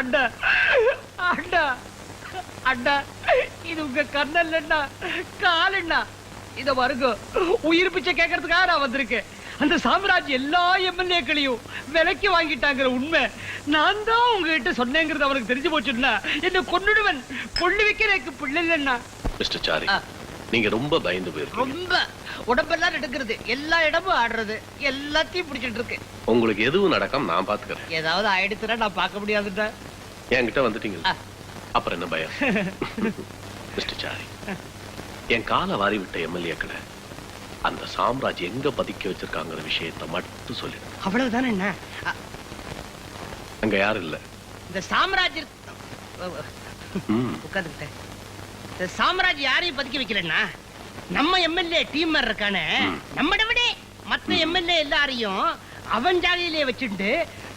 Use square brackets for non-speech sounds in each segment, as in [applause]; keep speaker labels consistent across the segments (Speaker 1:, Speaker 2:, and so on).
Speaker 1: அண்ணா அண்ணா அண்ணா இது உங்க கண்ணல்லண்ணா காலண்ணா இத பாருங்க உயிர் பிச்சை கேட்கறதுக்காக நான் வந்திருக்கேன். அந்த சாம்ராஜ் எல்லா எம்எல்ஏக்களையும் விலைக்கு வாங்கிட்டாங்கிற உண்மை நான் தான் உங்ககிட்ட சொன்னேங்கிறது அவனுக்கு தெரிஞ்சு போச்சுன்னா என்ன கொன்னுடுவன். கொள்ளு வைக்க எனக்கு பிள்ளை இல்லைண்ணா
Speaker 2: மிஸ்டர் சாரி. நீங்க ரொம்ப பயந்து போயிருக்கீங்க.
Speaker 1: ரொம்ப. உடம்பெல்லாம் எடுக்கிறது எல்லா இடமும் ஆடுறது. எல்லாத்தையும் பிடிச்சிட்டு இருக்கு.
Speaker 2: உங்களுக்கு எதுவும் நடக்காம நான் பாத்துக்கிறேன்.
Speaker 1: ஏதாவது ஆயிடுச்சுன்னா நான் பார்க்க முடியாதுடா.
Speaker 2: என்கிட்ட வந்துட்டீங்க. அப்புறம் என்ன பயம்? மிஸ்டர் சாரி என் காலை வாரி விட்ட எம்எல்ஏக்களை அந்த சாம்ராஜ் எங்க பதுக்கி வச்சிருக்காங்கிற விஷயத்தை மட்டும் சொல்லிடு
Speaker 1: அவ்வளவுதானே என்ன?
Speaker 2: அங்க யாரும் இல்ல.
Speaker 1: இந்த சாம்ராஜ். உட்காந்துக்கிட்டேன் இந்த சாம்ராஜ் யாரையும் பதுக்கி வைக்கலன்னா நம்ம எம்எல்ஏ டீம் இருக்கானே. நம்மட விட மத்த எம்எல்ஏ எல்லாரையும் அவன் ஜாதியிலே வச்சுட்டு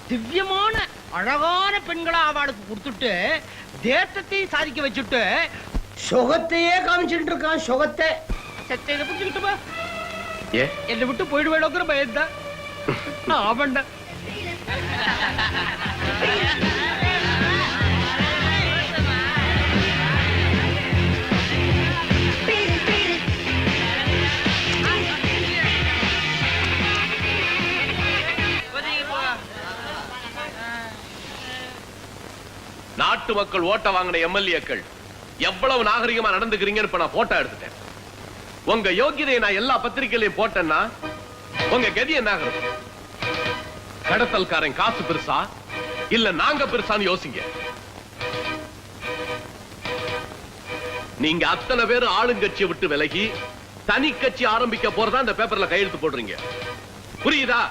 Speaker 1: திவ்யமான அழகான பெண்களா அவளுக்கு கொடுத்துட்டு தேசத்தையும் சாதிக்க வச்சுட்டு சுகத்தையே காமிச்சுட்டு இருக்கான் சுகத்தை. சத்தை இதை புரிஞ்சுக்கிட்டுமா
Speaker 2: ஏ?
Speaker 1: என்னை விட்டு போயிடுவேடோங்கிற பயந்தான் ஆமாண்டா [laughs]
Speaker 2: நாட்டு மக்கள் ஓட்ட வாங்கின எம்எல்ஏக்கள் எவ்வளவு நாகரிகமா நடந்துக்கிறீங்கன்னு இப்ப நான் போட்டோ எடுத்துட்டேன். உங்க யோகியதையை நான் எல்லா பத்திரிகையிலையும் போட்டேன்னா உங்க கதி என்ன கடத்தல்காரன் காசு பெருசா? இல்ல நாங்க பெருசான்னு யோசிங்க. நீங்க அத்தனை பேர் ஆளுங்கட்சியை விட்டு விலகி தனி கட்சி ஆரம்பிக்க போறதா இந்த பேப்பர்ல கையெழுத்து போடுறீங்க. புரியுதா?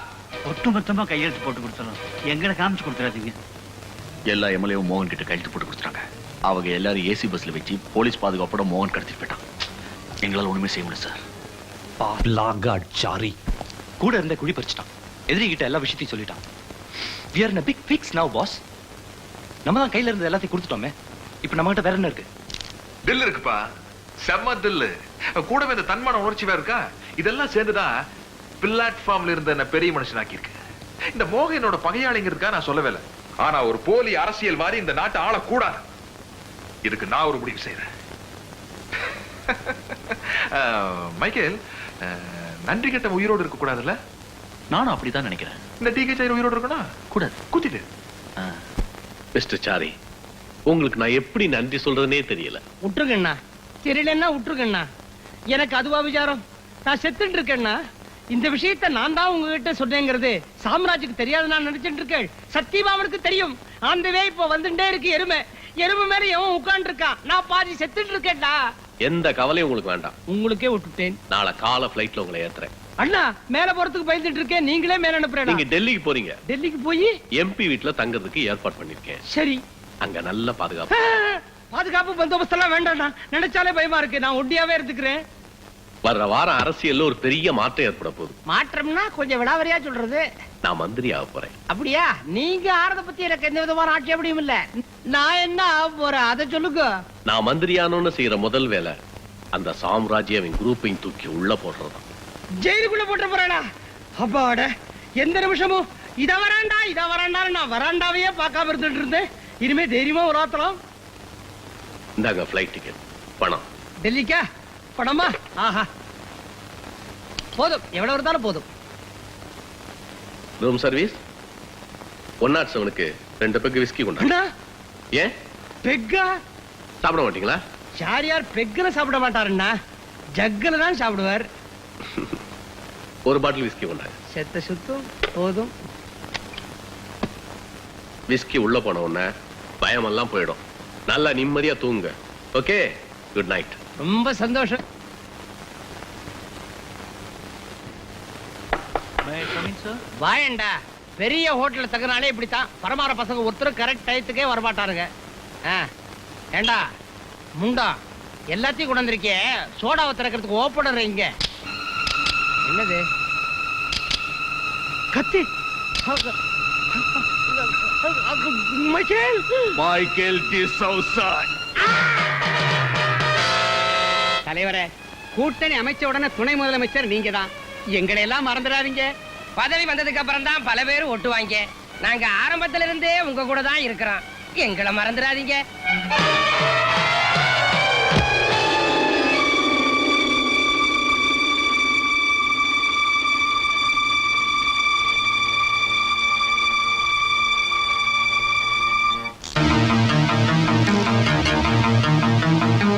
Speaker 3: ஒட்டுமொத்தமா கையெழுத்து போட்டு கொடுத்துறோம் எங்களை காமிச்சு கொடுத்துடாதீங்க.
Speaker 4: எல்லா எம்எல்ஏவும் மோகன் கிட்ட கையெழுத்து போட்டு கொடுத்துட்டாங்க. அவங்க எல்லாரும் ஏசி பஸ்ல வச்சு போலீஸ் பாதுகாப்போட மோகன் கடத்திட்டு போயிட்டான். எங்களால ஒண்ணுமே செய்ய முடியல சார்.
Speaker 5: சாரி
Speaker 6: கூட இருந்த குழி பறிச்சிட்டான். எதிரி கிட்ட எல்லா விஷயத்தையும் சொல்லிட்டான். We are in a big fix now boss. நம்ம தான் கையில இருந்த எல்லாத்தையும் கொடுத்துட்டோமே. இப்போ நம்ம கிட்ட வேற என்ன இருக்கு?
Speaker 7: தில் இருக்குப்பா. செம்ம தில்லு. கூடவே இந்த தன்மான உணர்ச்சி வேற இருக்கா? இதெல்லாம் சேர்ந்துதான் பிளாட்ஃபார்ம்ல இருந்த என்ன பெரிய மனுஷனாக்கி இருக்கு இந்த மோக என்னோட பகையாளிங்கிறதுக்கா நான் சொல்லவே இல்லை. ஆனா ஒரு போலி அரசியல் மாதிரி இந்த நாட்டை ஆளக்கூடாது. இதுக்கு நான் ஒரு முடிவு செய்யறேன் [laughs] மைக்கேல் நன்றி கெட்ட உயிரோடு இருக்க கூடாதுல்ல?
Speaker 4: நானும் அப்படிதான் நினைக்கிறேன்.
Speaker 7: இந்த டிகே சைடு உயிரோடு இருக்கணும்
Speaker 4: கூடாது.
Speaker 7: குத்திட்டு
Speaker 4: ஆ.
Speaker 2: மிஸ்டர் சாரி உங்களுக்கு நான் எப்படி நன்றி சொல்றதுனே தெரியல.
Speaker 1: விட்டுருங்கண்ணா தெரியலன்னா விட்டுருங்கண்ணா எனக்கு அதுவா விசாரம். நான் செத்துட்டு இருக்கேன்னா இந்த விஷயத்தை நான் தான் உங்ககிட்ட சொன்னேங்கிறது சாம்ராஜுக்கு தெரியாது நான் நினைச்சிட்டு இருக்கேன் சத்தியமா அவனுக்கு தெரியும். அந்த வே இப்ப வந்துட்டே இருக்கு எருமை. எருமை மேல எவன் உட்கார்ந்து இருக்கான் நான் பாதி செத்துட்டு இருக்கேன்டா.
Speaker 2: எந்த கவலையும் உங்களுக்கு வேண்டாம்.
Speaker 1: உங்களுக்கே விட்டுட்டேன்.
Speaker 2: நாளை காலை ஃபிளைட்ல உங்களை ஏத்துறேன்.
Speaker 1: அண்ணா மேல போறதுக்கு பயந்துட்டு இருக்கேன். நீங்களே மேல அனுப்புறேன்
Speaker 2: நீங்க டெல்லிக்கு போறீங்க.
Speaker 1: டெல்லிக்கு போய்?
Speaker 2: எம்பி வீட்ல தங்கறதுக்கு ஏற்பாடு பண்ணிருக்கேன்
Speaker 1: சரி.
Speaker 2: அங்க நல்ல பாதுகாப்பு. [laughs]
Speaker 1: பாதுகாப்பு பந்தோபஸ்து எல்லாம் வேண்டாம்ண்ணா நினைச்சாலே பயமா இருக்கு. நான் ஒண்டியாவே இருந்துக்கிறேன்.
Speaker 2: வர்ற வாரம் அரசியல்ல ஒரு பெரிய மாற்றம் ஏற்பட போகுது.
Speaker 1: மாற்றம்னா கொஞ்சம் விடாவரியா சொல்றது?
Speaker 2: நான் மந்திரி ஆக போறேன்.
Speaker 1: அப்படியா? நீங்க ஆறத பத்தி எனக்கு எந்த விதமான ஆட்சேபடியும் இல்ல. நான் என்ன ஆக போறேன்? அதை சொல்லுங்க.
Speaker 2: நான் மந்திரியானோன்னு செய்யற முதல் வேலை அந்த சாம்ராஜ்ய அவன் குரூப்பையும் தூக்கி உள்ள போடுறதுதான்.
Speaker 1: ஜெயிலுக்குள்ள போட்டு போறேடா அப்பாட எந்த நிமிஷமும் இத வராண்டா இத வராண்டான்னு நான் வராண்டாவையே பார்க்காம இருந்துட்டு இருந்தேன். இனிமே தைரியமா ஒரு ஆத்தலாம்
Speaker 2: இந்தாங்க ஃபிளைட் டிக்கெட் பணம்.
Speaker 1: டெல்லிக்கா? பணமா? ஆஹா. போதும். எவ்வளவு இருந்தாலும் போதும்.
Speaker 2: ரூம் சர்வீஸ் ஒன் நாட் செவனுக்கு ரெண்டு பெக்கு விஸ்கி
Speaker 1: அண்ணா,
Speaker 2: ஏன்?
Speaker 1: பெக்கா
Speaker 2: சாப்பிட மாட்டீங்களா?
Speaker 1: யார் யார் பெக்கில சாப்பிட மாட்டாருண்ணா? ஜக்கில தான் சாப்பிடுவார்.
Speaker 2: ஒரு பாட்டில் விஸ்கி கொண்டாங்க
Speaker 1: செத்த சுத்தம் போதும்.
Speaker 2: விஸ்கி உள்ள போன உடனே பயமெல்லாம் போயிடும். நல்லா நிம்மதியா தூங்குங்க. ஓகே குட் நைட்
Speaker 1: ரொம்ப சந்தோஷம். வாயண்டா. பெரிய ஹோட்டல்ல தங்குனாலே இப்படித்தான். பரமார பசங்க ஒருத்தரும் கரெக்ட் டயத்துக்கே வரமாட்டாருங்க ஏண்டா? முண்டா எல்லாத்தையும் கொண்டு வந்திருக்கே சோடாவை திறக்கிறதுக்கு ஓப்பனர் இங்க என்னது? கத்தி. மைக்கேல்
Speaker 2: மைக்கேல் டி சௌசா
Speaker 8: தலைவரே கூட்டணி அமைச்ச உடனே துணை முதலமைச்சர் நீங்க தான் எங்களை எல்லாம் மறந்துடாதீங்க.
Speaker 1: பதவி வந்ததுக்கு அப்புறம் தான் பல பேர் ஒட்டுவாங்க
Speaker 8: நாங்க ஆரம்பத்துல இருந்தே உங்க கூட தான் இருக்கிறோம். எங்களை மறந்துடாதீங்க.
Speaker 5: சார்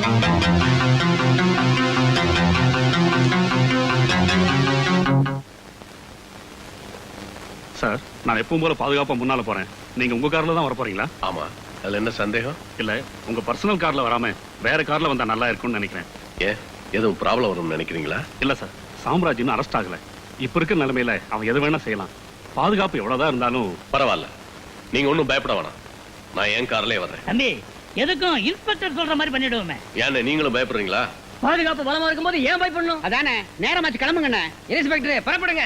Speaker 5: நான் எப்பவும் போல பாதுகாப்பா முன்னால போறேன். நீங்க உங்க கார்ல தான் வர போறீங்களா
Speaker 2: ஆமா. அதுல என்ன சந்தேகம்?
Speaker 5: இல்ல உங்க பர்சனல் கார்ல வராம வேற கார்ல வந்தா நல்லா இருக்கும்னு நினைக்கிறேன்.
Speaker 2: ஏன் எதுவும் ப்ராப்ளம் வரும்னு நினைக்கிறீங்களா?
Speaker 5: இல்ல சார் சாம்ராஜ் இன்னும் அரெஸ்ட் ஆகல. இப்ப இருக்கிற நிலைமையில அவன் எது வேணா செய்யலாம். பாதுகாப்பு எவ்வளவுதான் இருந்தாலும்
Speaker 2: பரவாயில்ல. நீங்க ஒண்ணும் பயப்பட வேணாம். நான் என் கார்லயே வர்றேன்.
Speaker 3: தம்பி எதுக்கும் இன்ஸ்பெக்டர் சொல்ற மாதிரி பண்ணிடுவோமே.
Speaker 2: ஏன்னு நீங்களும் பயப்படுறீங்களா?
Speaker 1: பாதுகாப்பு பலமா இருக்கும்போது ஏன் பயப்படணும்?
Speaker 8: அதானே நேரமாச்சு கிளம்புங்கண்ணே. இன்ஸ்பெக்டர் புறப்படுங்க.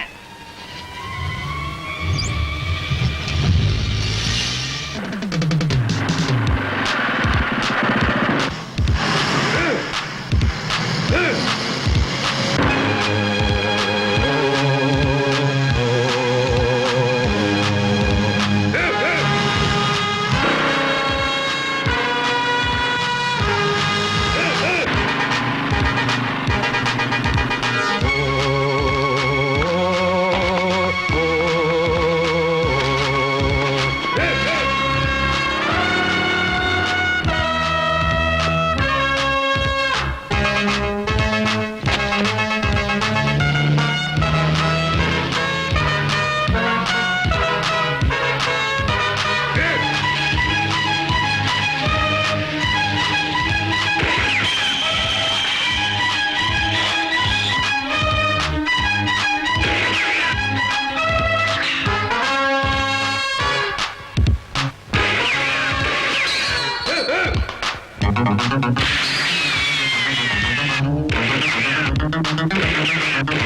Speaker 5: ど
Speaker 6: んな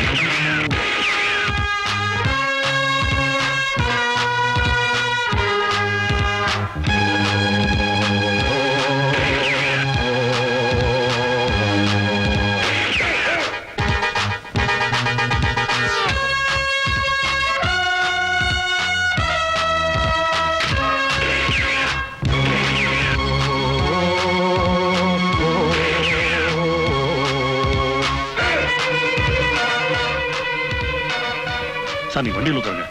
Speaker 6: ことしてんだろ? சாமி வண்டியில் உட்காருங்க.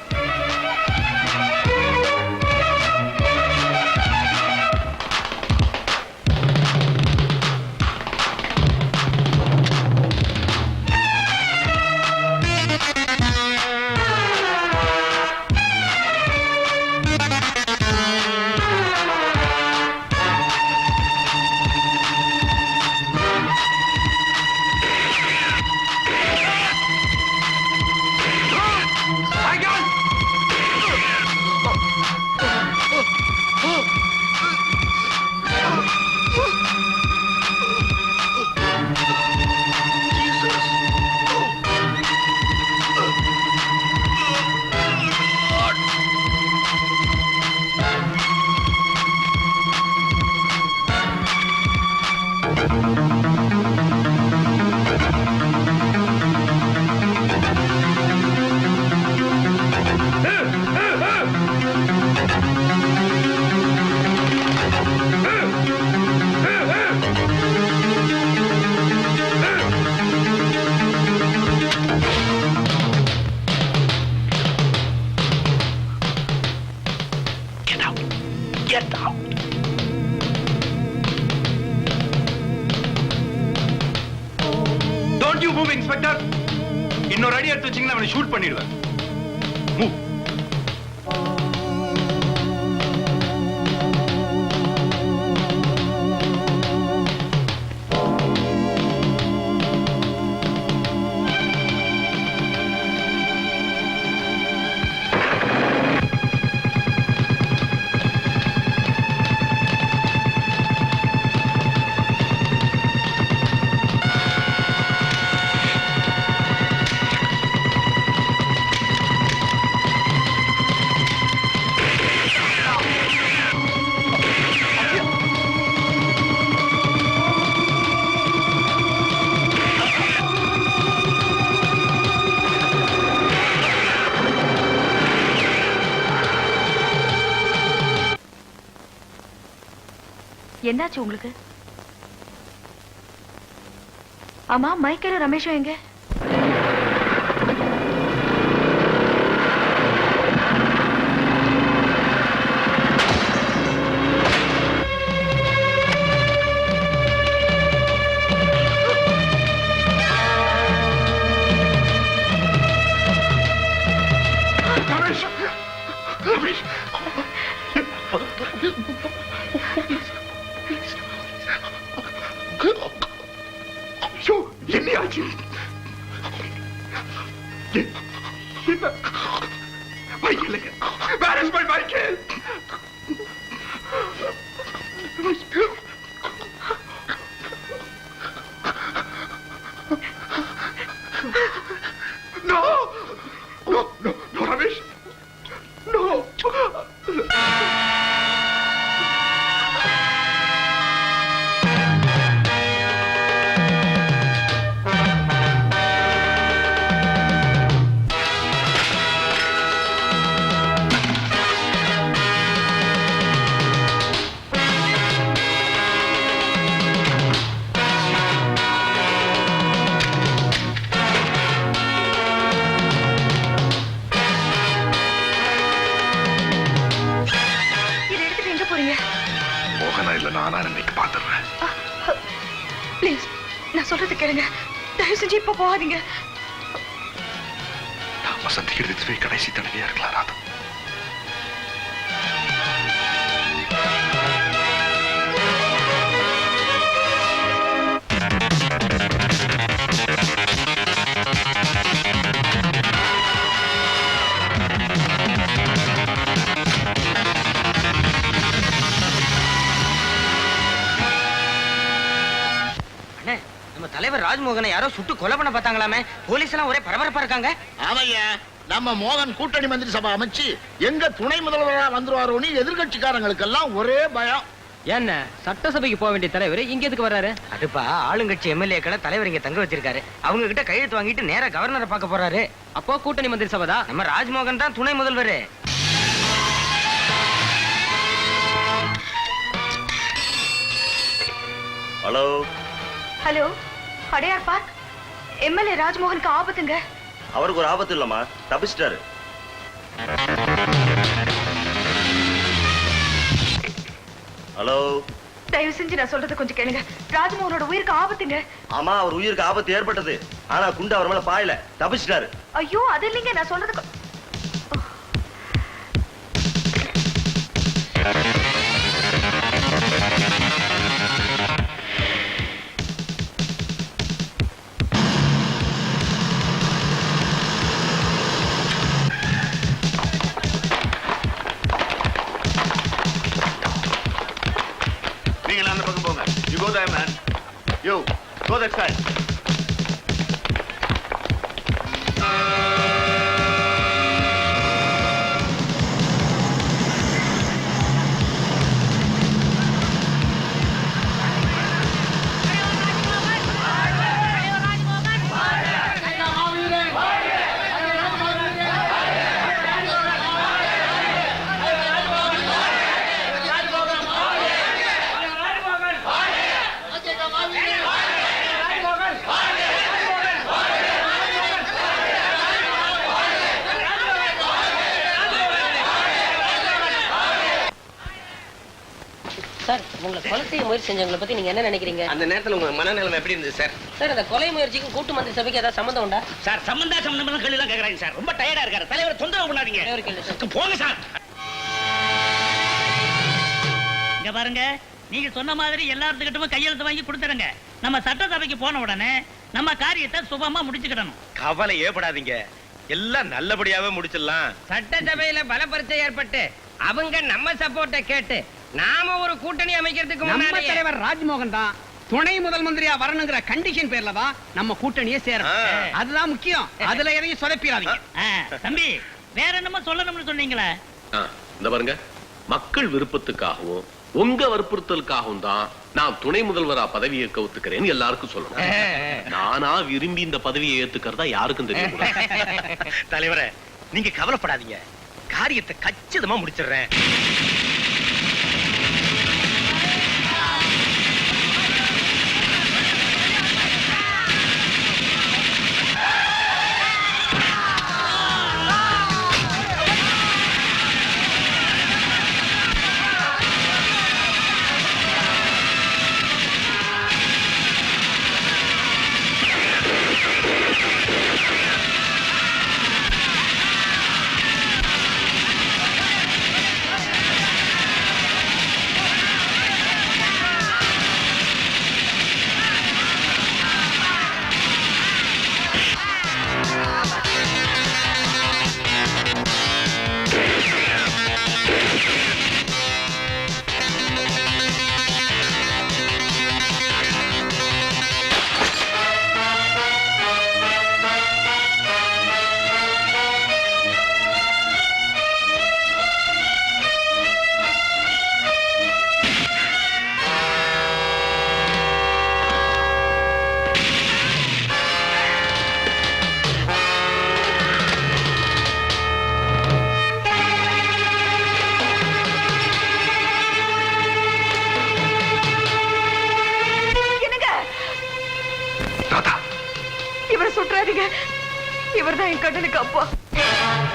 Speaker 9: என்னாச்சு உங்களுக்கு? ஆமா மைக்கேலும் ரமேஷும் எங்க?
Speaker 10: Reggie.
Speaker 9: ये ये मैं ये लेकर मैनेजमेंट இப்ப போகாதீங்க?
Speaker 10: நாம சந்திக்கிறது இதுவே கடைசி தடவையா இருக்கலாம் ராதா.
Speaker 8: யாரோ சுட்டு கொலை பண்ண பார்த்தாங்களாமே? போலீஸ் எல்லாம் ஒரே பரபரப்பா இருக்காங்க.
Speaker 11: ஆமையா நம்ம மோகன் கூட்டணி மந்திரி சபை அமைச்சு எங்க துணை முதல்வரா வந்துருவாரோன்னு எதிர்கட்சிக்காரங்களுக்கெல்லாம் ஒரே பயம்.
Speaker 8: என்ன சட்டசபைக்கு போக வேண்டிய தலைவர் இங்க எதுக்கு வர்றாரு? அதுப்பா ஆளுங்கட்சி எம்எல்ஏக்களை தலைவர் இங்க தங்க வச்சிருக்காரு. அவங்க கிட்ட கையெழுத்து வாங்கிட்டு நேரா கவர்னரை பார்க்க போறாரு. அப்போ கூட்டணி மந்திரி சபை தான் நம்ம ராஜ்மோகன் தான் துணை முதல்வர்.
Speaker 4: Hello.
Speaker 9: Hello. Adyar park? M L A ராஜ்மோகனுக்கு ஆபத்துங்க.
Speaker 4: அவருக்கு ஒரு ஆபத்து இல்லம்மா. தப்பிச்சிட்டாரு. ஹலோ?
Speaker 9: தயவு செஞ்சு நான் சொல்றது கொஞ்சம் கேளுங்க. ராஜ்மோகனோட உயிருக்கு ஆபத்துங்க.
Speaker 4: ஆமா அவர் உயிருக்கு ஆபத்து ஏற்பட்டது. ஆனா குண்டு அவர் மேல பாயல. தப்பிச்சிட்டாரு.
Speaker 9: ஐயோ அது இல்லைங்க. நான் சொல்றது
Speaker 12: முயற்சி செஞ்சவங்களை பத்தி நீங்க என்ன நினைக்கிறீங்க?
Speaker 8: அந்த நேரத்துல உங்க மனநிலைமை எப்படி இருந்தது சார்
Speaker 12: சார் அந்த கொலை முயற்சிக்கும் கூட்டு மந்திரி சபைக்கு ஏதாவது சம்மந்தம் உண்டா?
Speaker 3: சார் சம்பந்தா சம்பந்தம் கேள்வி எல்லாம் கேக்குறாங்க சார். ரொம்ப டயர்டா இருக்காரு. தலைவர் தொந்தரவு பண்ணாதீங்க.
Speaker 12: கேள்வி சார்.
Speaker 3: போங்க சார். இங்க பாருங்க நீங்க சொன்ன மாதிரி எல்லாத்துக்கிட்டவும் கையெழுத்து வாங்கி கொடுத்துருங்க. நம்ம சட்டசபைக்கு போன உடனே நம்ம காரியத்தை சுபமா முடிச்சுக்கிடணும்.
Speaker 13: கவலை ஏற்படாதீங்க. எல்லாம் நல்லபடியாவே முடிச்சிடலாம்.
Speaker 8: சட்டசபையில பலப்பரிச்சை ஏற்பட்டு அவங்க நம்ம சப்போர்ட்ட கேட்டு நாம ஒரு கூட்டணி அமைக்கிறதுக்கு
Speaker 14: நம்ம தலைவர் ராஜ்மோகன் தான் துணை முதல் மந்திரியா வரணுங்கிற கண்டிஷன் பேர்ல தான் நம்ம கூட்டணியே சேரும். அதுதான் முக்கியம். அதுல எதையும் சொதப்பிடாதீங்க.
Speaker 3: தம்பி வேற என்னமோ சொல்லணும்னு சொன்னீங்களே.
Speaker 2: இந்த பாருங்க. மக்கள் விருப்பத்துக்காகவும் உங்க வற்புறுத்தலுக்காகவும் தான் நான் துணை முதல்வரா பதவி ஏற்க ஒத்துக்கிறேன்னு எல்லாருக்கும் சொல்லணும். நானா விரும்பி இந்த பதவியை ஏத்துக்கிறதா யாருக்கும் தெரியக்கூடாது. [laughs]
Speaker 13: தலைவரே நீங்க கவலைப்படாதீங்க. காரியத்தை கச்சிதமா முடிச்சிடுறேன்.
Speaker 9: நான்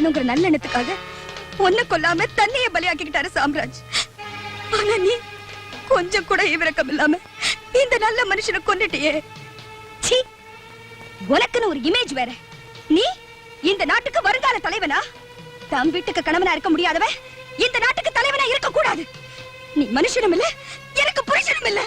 Speaker 9: வாழணுங்கிற நல்ல எண்ணத்துக்காக ஒண்ணு கொல்லாம தண்ணிய பலியாக்கிக்கிட்டாரு சாம்ராஜ். ஆனா நீ கொஞ்சம் கூட இவரக்கம் இல்லாம இந்த நல்ல மனுஷனை கொண்டுட்டியே சீ உனக்குன்னு ஒரு இமேஜ் வேற. நீ இந்த நாட்டுக்கு வருங்கால தலைவனா? தம் வீட்டுக்கு கணவனா இருக்க முடியாதவன் இந்த நாட்டுக்கு தலைவனா இருக்க கூடாது நீ மனுஷனும் இல்ல எனக்கு புருஷனும் இல்ல